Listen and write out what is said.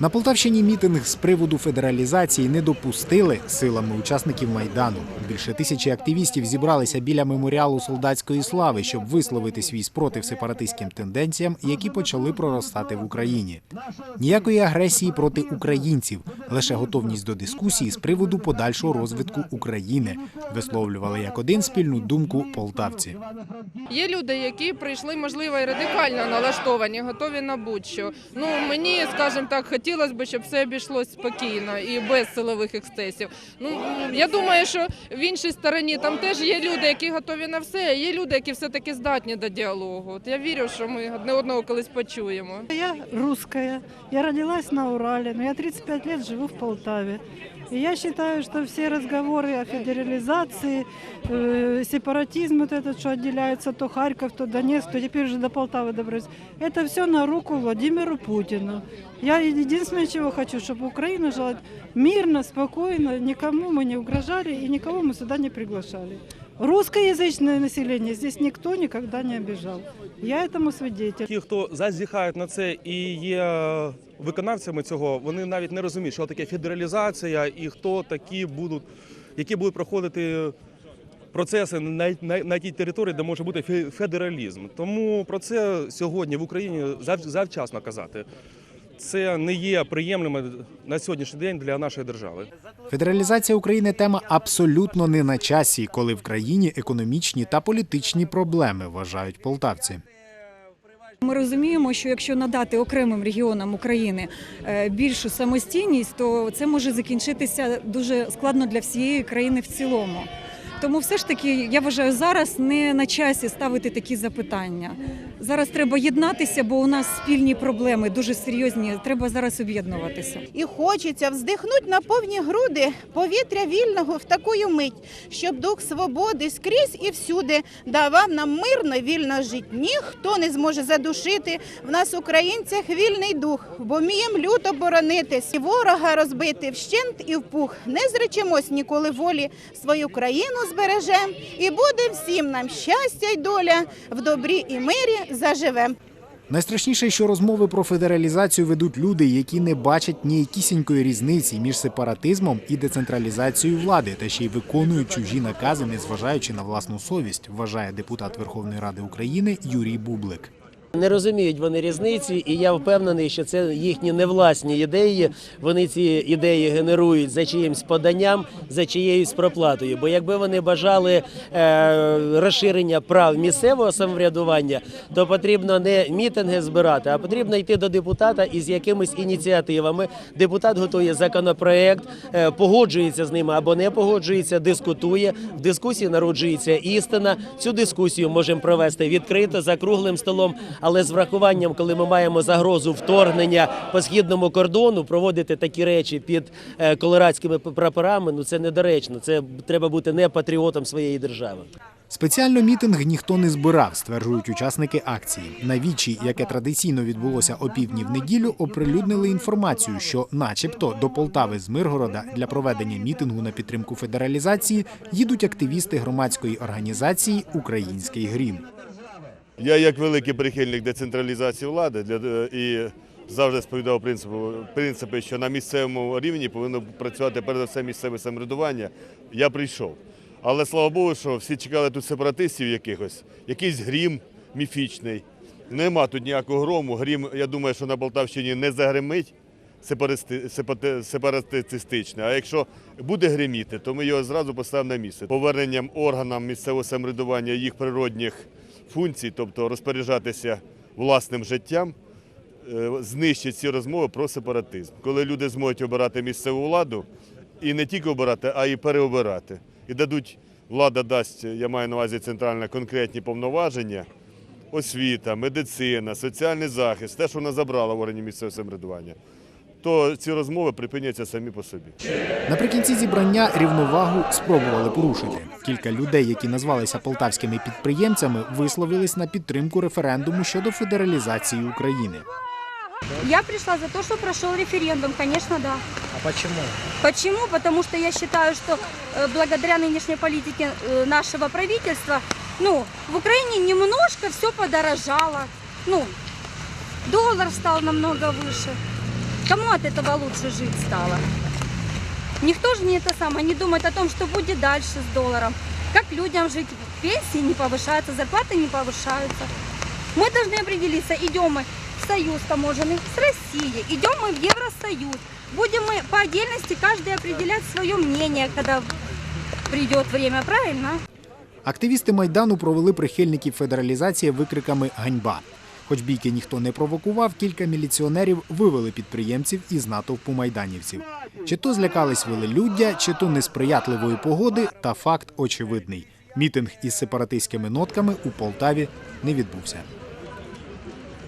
На Полтавщині мітинг з приводу федералізації не допустили силами учасників майдану. Більше тисячі активістів зібралися біля меморіалу солдатської слави, щоб висловити свій спротив сепаратистським тенденціям, які почали проростати в Україні. Ніякої агресії проти українців, лише готовність до дискусії з приводу подальшого розвитку України, висловлювали як один спільну думку полтавці. Є люди, які прийшли, можливо, і радикально налаштовані, готові на будь-що. Ну мені, скажімо так, хотілося б, щоб все обійшлося спокійно і без силових ексцесів. Ну я думаю, що в іншій стороні там теж є люди, які готові на все. а Є люди, які все таки здатні до діалогу. От я вірю, що ми одне одного колись почуємо. Я русская. Я родилась на Урале, но я 35 лет живу в Полтаве. И я считаю, что все разговоры о федерализации, э, сепаратизм вот этот, что отделяется то Харьков, то Донецк, то теперь уже до Полтавы добрались, это все на руку Владимиру Путину. Я единственное, чего хочу, чтобы Украина жила мирно, спокойно, никому мы не угрожали и никого мы сюда не приглашали. Русскоязычное население здесь никто никогда не обижал. Я этому свидетель. Ті, хто зазіхають на це і є виконавцями цього, вони навіть не розуміють, що таке федералізація і хто такі будуть, які будуть проходити процеси на, на, на тій території, де може бути фе- федералізм. Тому про це сьогодні в Україні зав, завчасно казати. Це не є приємним на сьогоднішній день для нашої держави. Федералізація України тема абсолютно не на часі, коли в країні економічні та політичні проблеми, вважають полтавці. Ми розуміємо, що якщо надати окремим регіонам України е, більшу самостійність, то це може закінчитися дуже складно для всієї країни в цілому. Тому все ж таки я вважаю, зараз не на часі ставити такі запитання. Зараз треба єднатися, бо у нас спільні проблеми дуже серйозні. Треба зараз об'єднуватися. І хочеться вздихнуть на повні груди повітря вільного в таку мить, щоб дух свободи скрізь і всюди давав нам мирно, вільно жить. Ніхто не зможе задушити в нас, українцях, вільний дух, бо вмієм люто боронитись, і ворога розбити вщент і в пух. Не зречемось ніколи волі, свою країну збережем, і буде всім нам щастя й доля в добрі і мирі заживем. Найстрашніше, що розмови про федералізацію ведуть люди, які не бачать ніякісінької різниці між сепаратизмом і децентралізацією влади, та ще й виконують чужі накази, незважаючи на власну совість, вважає депутат Верховної Ради України Юрій Бублик. Не розуміють вони різниці, і я впевнений, що це їхні невласні ідеї. Вони ці ідеї генерують за чиїмсь поданням, за чиєюсь проплатою. Бо якби вони бажали е, розширення прав місцевого самоврядування, то потрібно не мітинги збирати, а потрібно йти до депутата із якимись ініціативами. Депутат готує законопроект, е, погоджується з ними або не погоджується, дискутує. В дискусії народжується істина. Цю дискусію можемо провести відкрито за круглим столом, але з врахуванням, коли ми маємо загрозу вторгнення по східному кордону, проводити такі речі під е, колорадськими прапорами, ну це недоречно. Це треба бути не патріотом своєї держави. Спеціально мітинг ніхто не збирав, стверджують учасники акції. На вічі, яке традиційно відбулося о півдні в неділю, оприлюднили інформацію, що, начебто, до Полтави з Миргорода для проведення мітингу на підтримку федералізації їдуть активісти громадської організації Український грім. Я як великий прихильник децентралізації влади для е, і завжди сповідав принципу принципи, що на місцевому рівні повинно працювати перед все місцеве самоврядування. Я прийшов. Але слава Богу, що всі чекали тут сепаратистів якихось, якийсь грім міфічний. Нема тут ніякого грому. Грім, я думаю, що на Полтавщині не загримить сепаратистичне. А якщо буде гриміти, то ми його зразу поставимо на місце. Поверненням органам місцевого самоврядування їх природних функцій, тобто розпоряджатися власним життям, е, знищить ці розмови про сепаратизм. Коли люди зможуть обирати місцеву владу, і не тільки обирати, а й переобирати. І дадуть, влада дасть, я маю на увазі центральне конкретні повноваження, освіта, медицина, соціальний захист, те, що вона забрала в органі місцевого самоврядування, то ці розмови припиняться самі по собі. Наприкінці зібрання рівновагу спробували порушити Кілька людей, які назвалися полтавськими підприємцями, висловились на підтримку референдуму щодо федералізації України. Я пришла за то, что прошел референдум, конечно, да. А чому? Почему? Потому что я считаю, что э, благодаря нынешней политике э, нашего правительства, ну, в Украине немножко все подорожало. Ну, доллар стал намного выше. Кому от этого лучше жить стало? Никто же не это самое, не думает о том, что будет дальше с долларом. Как людям жить? Пенсии не повышаются, зарплаты не повышаются. Мы должны определиться, идем мы в союз таможенный с Россией, идем мы в Евросоюз. Будем мы по отдельности каждый определять свое мнение, когда придет время, правильно? Активісти майдану провели прихильників федералізації викриками Ганьба. Хоч бійки ніхто не провокував, кілька міліціонерів вивели підприємців із натовпу майданівців. Чи то злякались велелюддя, чи то несприятливої погоди, та факт очевидний: мітинг із сепаратистськими нотками у Полтаві не відбувся.